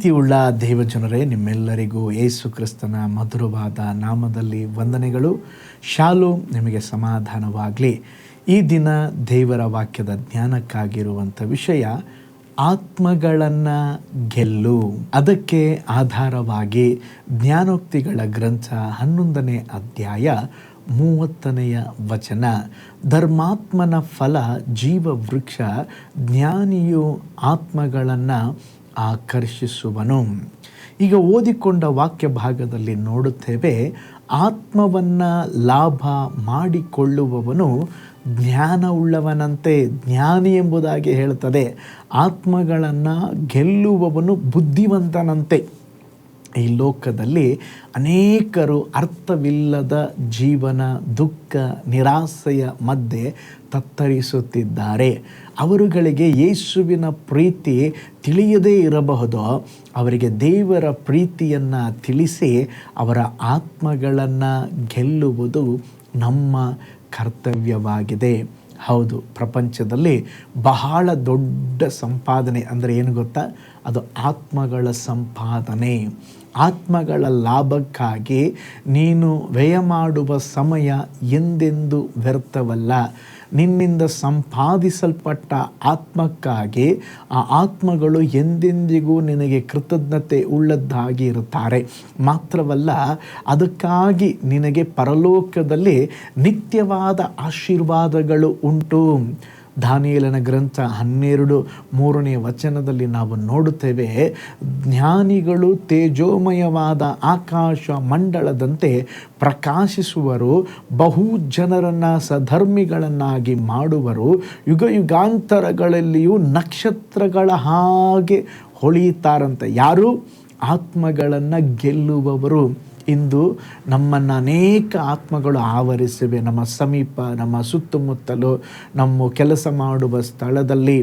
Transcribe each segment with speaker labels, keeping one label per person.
Speaker 1: ಪ್ರೀತಿಯುಳ್ಳ ದೇವಜನರೇ, ನಿಮ್ಮೆಲ್ಲರಿಗೂ ಏಸು ಕ್ರಿಸ್ತನ ಮಧುರವಾದ ನಾಮದಲ್ಲಿ ವಂದನೆಗಳು. ಶಾಲು, ನಿಮಗೆ ಸಮಾಧಾನವಾಗಲಿ. ಈ ದಿನ ದೇವರ ವಾಕ್ಯದ ಜ್ಞಾನಕ್ಕಾಗಿರುವಂಥ ವಿಷಯ, ಆತ್ಮಗಳನ್ನು ಗೆಲ್ಲು. ಅದಕ್ಕೆ ಆಧಾರವಾಗಿ ಜ್ಞಾನೋಕ್ತಿಗಳ ಗ್ರಂಥ ಹನ್ನೊಂದನೇ ಅಧ್ಯಾಯ ಮೂವತ್ತನೆಯ ವಚನ. ಧರ್ಮಾತ್ಮನ ಫಲ, ಜೀವವೃಕ್ಷ, ಜ್ಞಾನಿಯು ಆತ್ಮಗಳನ್ನು ಆಕರ್ಷಿಸುವನು. ಈಗ ಓದಿಕೊಂಡ ವಾಕ್ಯ ಭಾಗದಲ್ಲಿ ನೋಡುತ್ತೇವೆ, ಆತ್ಮವನ್ನು ಲಾಭ ಮಾಡಿಕೊಳ್ಳುವವನು ಜ್ಞಾನವುಳ್ಳವನಂತೆ ಜ್ಞಾನಿ ಎಂಬುದಾಗಿ ಹೇಳುತ್ತದೆ. ಆತ್ಮಗಳನ್ನು ಗೆಲ್ಲುವವನು ಬುದ್ಧಿವಂತನಂತೆ. ಈ ಲೋಕದಲ್ಲಿ ಅನೇಕರು ಅರ್ಥವಿಲ್ಲದ ಜೀವನ, ದುಃಖ, ನಿರಾಸೆಯ ಮಧ್ಯೆ ತತ್ತರಿಸುತ್ತಿದ್ದಾರೆ. ಅವರುಗಳಿಗೆ ಯೇಸುವಿನ ಪ್ರೀತಿ ತಿಳಿಯದೇ ಇರಬಹುದು, ಅವರಿಗೆ ದೇವರ ಪ್ರೀತಿಯನ್ನು ತಿಳಿಸಿ ಅವರ ಆತ್ಮಗಳನ್ನು ಗೆಲ್ಲುವುದು ನಮ್ಮ ಕರ್ತವ್ಯವಾಗಿದೆ. ಹೌದು, ಪ್ರಪಂಚದಲ್ಲಿ ಬಹಳ ದೊಡ್ಡ ಸಂಪಾದನೆ ಅಂದರೆ ಏನು ಗೊತ್ತಾ? ಅದು ಆತ್ಮಗಳ ಸಂಪಾದನೆ. ಆತ್ಮಗಳ ಲಾಭಕ್ಕಾಗಿ ನೀನು ವ್ಯಯ ಮಾಡುವ ಸಮಯ ಎಂದೆಂದು ವ್ಯರ್ಥವಲ್ಲ. ನಿನ್ನಿಂದ ಸಂಪಾದಿಸಲ್ಪಟ್ಟ ಆತ್ಮಕ್ಕಾಗಿ ಆ ಆತ್ಮಗಳು ಎಂದೆಂದಿಗೂ ನಿನಗೆ ಕೃತಜ್ಞತೆ ಉಳ್ಳದ್ದಾಗಿ ಇರುತ್ತಾರೆ. ಮಾತ್ರವಲ್ಲ, ಅದಕ್ಕಾಗಿ ನಿನಗೆ ಪರಲೋಕದಲ್ಲಿ ನಿತ್ಯವಾದ ಆಶೀರ್ವಾದಗಳು ಉಂಟು. ದಾನಿಯಲನ ಗ್ರಂಥ ಹನ್ನೆರಡು ಮೂರನೇ ವಚನದಲ್ಲಿ ನಾವು ನೋಡುತ್ತೇವೆ, ಜ್ಞಾನಿಗಳು ತೇಜೋಮಯವಾದ ಆಕಾಶ ಮಂಡಳದಂತೆ ಪ್ರಕಾಶಿಸುವರು, ಬಹು ಜನರನ್ನು ಸಧರ್ಮಿಗಳನ್ನಾಗಿ ಮಾಡುವರು, ಯುಗ ಯುಗಾಂತರಗಳಲ್ಲಿಯೂ ನಕ್ಷತ್ರಗಳ ಹಾಗೆ ಹೊಳೆಯುತ್ತಾರಂತೆ. ಯಾರು? ಆತ್ಮಗಳನ್ನು ಗೆಲ್ಲುವವರು. ಇಂದು ನಮ್ಮನ್ನು ಅನೇಕ ಆತ್ಮಗಳು ಆವರಿಸಿವೆ. ನಮ್ಮ ಸಮೀಪ, ನಮ್ಮ ಸುತ್ತಮುತ್ತಲು, ನಮ್ಮ ಕೆಲಸ ಮಾಡುವ ಸ್ಥಳದಲ್ಲಿ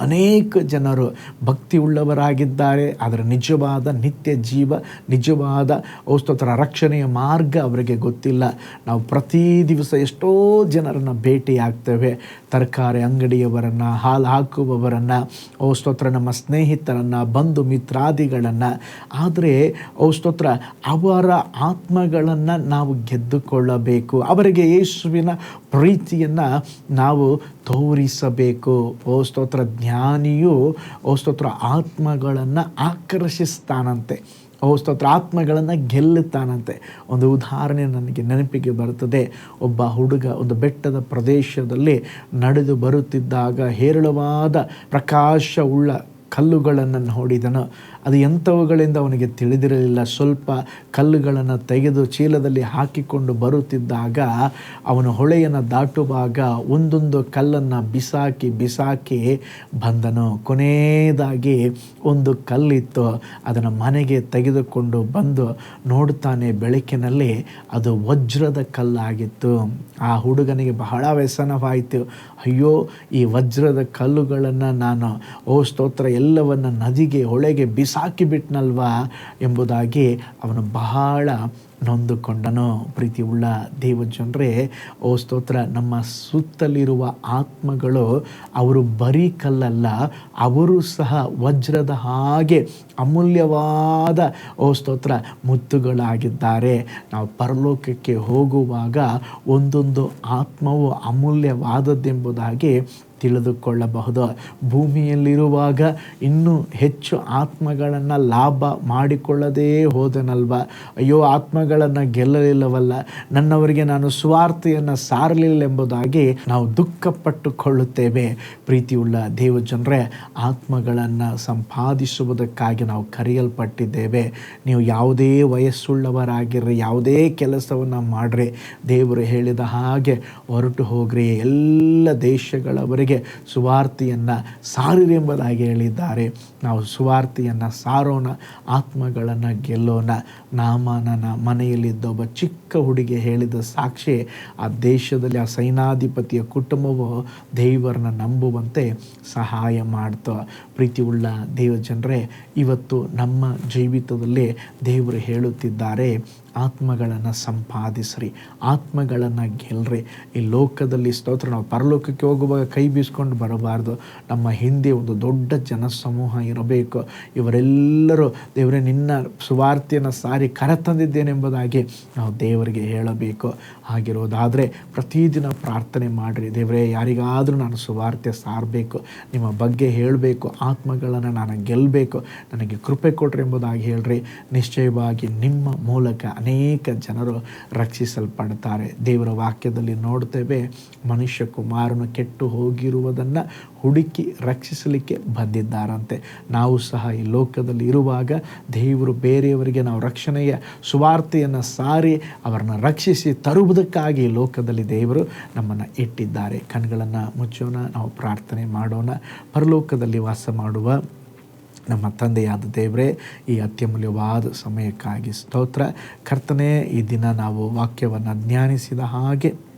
Speaker 1: ಅನೇಕ ಜನರು ಭಕ್ತಿ ಉಳ್ಳವರಾಗಿದ್ದಾರೆ ಅದರ ನಿಜವಾದ ನಿತ್ಯ ಜೀವ, ನಿಜವಾದ ಔಸ್ತೋತ್ರ ರಕ್ಷಣೆಯ ಮಾರ್ಗ ಅವರಿಗೆ ಗೊತ್ತಿಲ್ಲ. ನಾವು ಪ್ರತಿ ದಿವಸ ಎಷ್ಟೋ ಜನರನ್ನು ಭೇಟಿಯಾಗ್ತೇವೆ. ತರಕಾರಿ ಅಂಗಡಿಯವರನ್ನು, ಹಾಲು ಹಾಕುವವರನ್ನು ಸ್ತೋತ್ರ ನಮ್ಮ ಸ್ನೇಹಿತರನ್ನು, ಬಂಧು ಮಿತ್ರಾದಿಗಳನ್ನು. ಆದರೆ ಔಸ್ತೋತ್ರ ಅವರ ಆತ್ಮಗಳನ್ನು ನಾವು ಗೆದ್ದುಕೊಳ್ಳಬೇಕು. ಅವರಿಗೆ ಯೇಸುವಿನ ಪ್ರೀತಿಯನ್ನು ನಾವು ತೋರಿಸಬೇಕು. ಓ ಸ್ತೋತ್ರ ಜ್ಞಾನಿಯು, ಓ ಸ್ತೋತ್ರ ಆತ್ಮಗಳನ್ನು ಆಕರ್ಷಿಸ್ತಾನಂತೆ. ಓ ಸ್ತೋತ್ರ ಆತ್ಮಗಳನ್ನು ಗೆಲ್ಲುತ್ತಾನಂತೆ. ಒಂದು ಉದಾಹರಣೆ ನನಗೆ ನೆನಪಿಗೆ ಬರುತ್ತದೆ. ಒಬ್ಬ ಹುಡುಗ ಒಂದು ಬೆಟ್ಟದ ಪ್ರದೇಶದಲ್ಲಿ ನಡೆದು ಬರುತ್ತಿದ್ದಾಗ ಹೇರಳವಾದ ಪ್ರಕಾಶವುಳ್ಳ ಕಲ್ಲುಗಳನ್ನು ನೋಡಿದನು. ಅದು ಎಂಥವುಗಳಿಂದ ಅವನಿಗೆ ತಿಳಿದಿರಲಿಲ್ಲ. ಸ್ವಲ್ಪ ಕಲ್ಲುಗಳನ್ನು ತೆಗೆದು ಚೀಲದಲ್ಲಿ ಹಾಕಿಕೊಂಡು ಬರುತ್ತಿದ್ದಾಗ ಅವನು ಹೊಳೆಯನ್ನು ದಾಟುವಾಗ ಒಂದೊಂದು ಕಲ್ಲನ್ನು ಬಿಸಾಕಿ ಬಿಸಾಕಿ ಬಂದನು. ಕೊನೆಯದಾಗಿ ಒಂದು ಕಲ್ಲಿತ್ತು. ಅದನ್ನು ಮನೆಗೆ ತೆಗೆದುಕೊಂಡು ಬಂದು ನೋಡ್ತಾನೆ ಬೆಳಕಿನಲ್ಲಿ ಅದು ವಜ್ರದ ಕಲ್ಲಾಗಿತ್ತು. ಆ ಹುಡುಗನಿಗೆ ಬಹಳ ವ್ಯಸನವಾಯಿತು. ಅಯ್ಯೋ, ಈ ವಜ್ರದ ಕಲ್ಲುಗಳನ್ನು ನಾನು, ಓ ಸ್ತೋತ್ರ, ಎಲ್ಲವನ್ನು ನದಿಗೆ, ಹೊಳೆಗೆ ಬಿಸಾಕಿ ಬಿಟ್ನಲ್ವಾ ಎಂಬುದಾಗಿ ಅವನು ಬಹಳ ನೊಂದುಕೊಂಡನು. ಪ್ರೀತಿ ಉಳ್ಳ ದೇವಜನರೇ, ಓ ಸ್ತೋತ್ರ, ನಮ್ಮ ಸುತ್ತಲಿರುವ ಆತ್ಮಗಳು ಅವರು ಬರೀ ಕಲ್ಲಲ್ಲ, ಅವರು ಸಹ ವಜ್ರದ ಹಾಗೆ ಅಮೂಲ್ಯವಾದ, ಓ ಸ್ತೋತ್ರ, ಮುತ್ತುಗಳಾಗಿದ್ದಾರೆ. ನಾವು ಪರಲೋಕಕ್ಕೆ ಹೋಗುವಾಗ ಒಂದೊಂದು ಆತ್ಮವು ಅಮೂಲ್ಯವಾದದ್ದೆಂಬುದಾಗಿ ತಿಳಿದುಕೊಳ್ಳಬಹುದು. ಭೂಮಿಯಲ್ಲಿರುವಾಗ ಇನ್ನೂ ಹೆಚ್ಚು ಆತ್ಮಗಳನ್ನು ಲಾಭ ಮಾಡಿಕೊಳ್ಳದೇ ಹೋದನಲ್ವ? ಅಯ್ಯೋ, ಆತ್ಮಗಳನ್ನು ಗೆಲ್ಲಲಿಲ್ಲವಲ್ಲ? ನನ್ನವರಿಗೆ ನಾನು ಸ್ವಾರ್ಥೆಯನ್ನು ಸಾರಲಿಲ್ಲ ಎಂಬುದಾಗಿ ನಾವು ದುಃಖಪಟ್ಟುಕೊಳ್ಳುತ್ತೇವೆ. ಪ್ರೀತಿಯುಳ್ಳ ದೇವಜನರೇ, ಆತ್ಮಗಳನ್ನು ಸಂಪಾದಿಸುವುದಕ್ಕಾಗಿ ನಾವು ಕರೆಯಲ್ಪಟ್ಟಿದ್ದೇವೆ. ನೀವು ಯಾವುದೇ ವಯಸ್ಸುಳ್ಳವರಾಗಿರ್ರಿ, ಯಾವುದೇ ಕೆಲಸವನ್ನು ಮಾಡ್ರಿ. ದೇವರು ಹೇಳಿದ ಹಾಗೆ ಹೊರಟು ಹೋಗ್ರಿ. ಎಲ್ಲ ದೇಶಗಳವರೆಗೆ ಸುವಾರ್ತೆಯನ್ನು ಸಾರಿರಿ ಎಂಬುದಾಗಿ ಹೇಳಿದ್ದಾರೆ. ನಾವು ಸುವಾರ್ತೆಯನ್ನು, ಸಾರೋಣ, ಆತ್ಮಗಳನ್ನು ಗೆಲ್ಲೋಣ. ನಾಮನನ ಮನೆಯಲ್ಲಿದ್ದ ಒಬ್ಬ ಚಿಕ್ಕ ಹುಡುಗಿ ಹೇಳಿದ ಸಾಕ್ಷಿ, ಆ ದೇಶದಲ್ಲಿ ಆ ಸೈನಾಧಿಪತಿಯ ಕುಟುಂಬವು ದೇವರನ್ನ ನಂಬುವಂತೆ ಸಹಾಯ ಮಾಡ್ತು. ಪ್ರೀತಿ ಉಳ್ಳ ದೇವ ಜನರೇ ಇವತ್ತು ನಮ್ಮ ಜೀವಿತದಲ್ಲಿ ದೇವರು ಹೇಳುತ್ತಿದ್ದಾರೆ ಆತ್ಮಗಳನ್ನು ಸಂಪಾದಿಸ್ರಿ, ಆತ್ಮಗಳನ್ನು ಗೆಲ್ಲರಿ ಈ ಲೋಕದಲ್ಲಿ ಸ್ತೋತ್ರ, ನಾವು ಪರಲೋಕಕ್ಕೆ ಹೋಗುವಾಗ ಕೈ ಬೀಸ್ಕೊಂಡು ಬರಬಾರ್ದು. ನಮ್ಮ ಹಿಂದೆ ಒಂದು ದೊಡ್ಡ ಜನಸಮೂಹ ಇರಬೇಕು. ಇವರೆಲ್ಲರೂ, ದೇವರೇ, ನಿನ್ನ ಸುವಾರ್ತೆಯನ್ನು ಸಾರಿ ಕರೆತಂದಿದ್ದೇನೆಂಬುದಾಗಿ ನಾವು ದೇವರಿಗೆ ಹೇಳಬೇಕು. ಆಗಿರೋದಾದರೆ ಪ್ರತಿದಿನ ಪ್ರಾರ್ಥನೆ ಮಾಡಿರಿ. ದೇವರೇ, ಯಾರಿಗಾದರೂ ನಾನು ಸುವಾರ್ತೆ ಸಾರಬೇಕು, ನಿಮ್ಮ ಬಗ್ಗೆ ಹೇಳಬೇಕು, ಆತ್ಮಗಳನ್ನು ನಾನು ಗೆಲ್ಲಬೇಕು ನನಗೆ ಕೃಪೆ ಕೊಟ್ರಿ ಎಂಬುದಾಗಿ ಹೇಳ್ರಿ. ನಿಶ್ಚಯವಾಗಿ ನಿಮ್ಮ ಮೂಲಕ ಅನೇಕ ಜನರು ರಕ್ಷಿಸಲ್ಪಡ್ತಾರೆ. ದೇವರ ವಾಕ್ಯದಲ್ಲಿ ನೋಡ್ತೇವೆ, ಮನುಷ್ಯ ಕುಮಾರನು ಕೆಟ್ಟು ಹೋಗಿರುವುದನ್ನು ಹುಡುಕಿ ರಕ್ಷಿಸಲಿಕ್ಕೆ ಬಂದಿದ್ದಾರಂತೆ. ನಾವು ಸಹ ಈ ಲೋಕದಲ್ಲಿ ಇರುವಾಗ ದೇವರು ಬೇರೆಯವರಿಗೆ ನಾವು ರಕ್ಷಣೆಯ ಸುವಾರ್ತೆಯನ್ನು ಸಾರಿ ಅವರನ್ನು ರಕ್ಷಿಸಿ ತರುವುದಕ್ಕಾಗಿ ಲೋಕದಲ್ಲಿ ದೇವರು ನಮ್ಮನ್ನು ಇಟ್ಟಿದ್ದಾರೆ. ಕಣ್ಗಳನ್ನು ಮುಚ್ಚೋಣ, ನಾವು ಪ್ರಾರ್ಥನೆ ಮಾಡೋಣ. ಪರಲೋಕದಲ್ಲಿ ವಾಸ ಮಾಡುವ ನಮ್ಮ ತಂದೆಯಾದ ದೇವರೇ, ಈ ಅತ್ಯಮೂಲ್ಯವಾದ ಸಮಯಕ್ಕಾಗಿ ಸ್ತೋತ್ರ. ಕರ್ತನೆ, ಈ ದಿನ ನಾವು ವಾಕ್ಯವನ್ನು ಜ್ಞಾನಿಸಿದ ಹಾಗೆ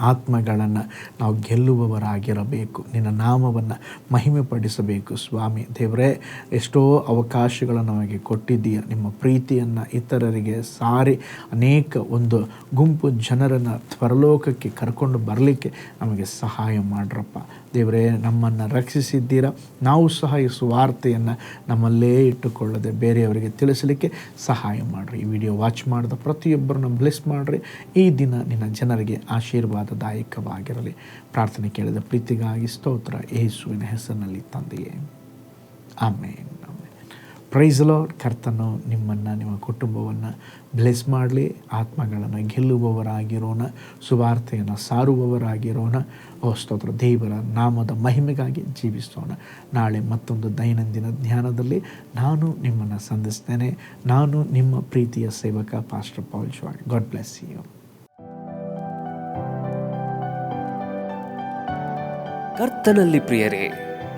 Speaker 1: ಆತ್ಮಗಳನ್ನು ನಾವು ಗೆಲ್ಲುವವರಾಗಿರಬೇಕು. ನಿನ್ನ ನಾಮವನ್ನು ಮಹಿಮೆಪಡಿಸಬೇಕು. ಸ್ವಾಮಿ, ದೇವರೇ, ಎಷ್ಟೋ ಅವಕಾಶಗಳನ್ನು ನಮಗೆ ಕೊಟ್ಟಿದ್ದೀಯ. ನಿಮ್ಮ ಪ್ರೀತಿಯನ್ನು ಇತರರಿಗೆ ಸಾರಿ, ಅನೇಕ ಒಂದು ಗುಂಪು ಜನರನ್ನು ತ್ವರಲೋಕಕ್ಕೆ ಕರ್ಕೊಂಡು ಬರಲಿಕ್ಕೆ ನಮಗೆ ಸಹಾಯ ಮಾಡ್ರಪ್ಪ. ದೇವರೇ, ನಮ್ಮನ್ನು ರಕ್ಷಿಸಿದ್ದೀರಾ? ನಾವು ಸಹ ಈ ಸುವಾರ್ತೆಯನ್ನು ನಮ್ಮಲ್ಲೇ ಇಟ್ಟುಕೊಳ್ಳದೆ ಬೇರೆಯವರಿಗೆ ತಿಳಿಸಲಿಕ್ಕೆ ಸಹಾಯ ಮಾಡಿರಿ. ಈ ವಿಡಿಯೋ ವಾಚ್ ಮಾಡಿದ ಪ್ರತಿಯೊಬ್ಬರನ್ನು ಬ್ಲೆಸ್ ಮಾಡಿರಿ. ಈ ದಿನ ನಿನ್ನ ಜನರಿಗೆ ಆಶೀರ್ವಾದದಾಯಕವಾಗಿರಲಿ. ಪ್ರಾರ್ಥನೆ ಕೇಳಿದ ಪ್ರೀತಿಗಾಗಿ ಸ್ತೋತ್ರ. ಯೇಸುವಿನ ಹೆಸರಿನಲ್ಲಿ ತಂದೆಯೇ. ಆಮೇನ್. ಆಮೇನ್ ಪ್ರೈಸ್ ಲಾರ್ಡ್ ಕರ್ತನು ನಿಮ್ಮನ್ನು, ನಿಮ್ಮ ಕುಟುಂಬವನ್ನು ಬ್ಲೆಸ್ ಮಾಡಲಿ. ಆತ್ಮಗಳನ್ನು ಗೆಲ್ಲುವವರಾಗಿರೋಣ. ಸುವಾರ್ತೆಯನ್ನು ಸಾರುವವರಾಗಿರೋಣ. ಓ ದೇವರ ನಾಮದ ಮಹಿಮೆಗಾಗಿ ಜೀವಿಸೋಣ. ನಾಳೆ ಮತ್ತೊಂದು ದೈನಂದಿನ ಧ್ಯಾನದಲ್ಲಿ ನಾನು ನಿಮ್ಮನ್ನು ಸಂಧಿಸ್ತೇನೆ. ನಾನು ನಿಮ್ಮ ಪ್ರೀತಿಯ ಸೇವಕ ಪಾಸ್ಟರ್ ಪೌಲ್ ಶ್ವಾಗ್ ಗಾಡ್ ಬ್ಲೆಸ್ ಯು
Speaker 2: ಕರ್ತನಲ್ಲಿ ಪ್ರಿಯರೇ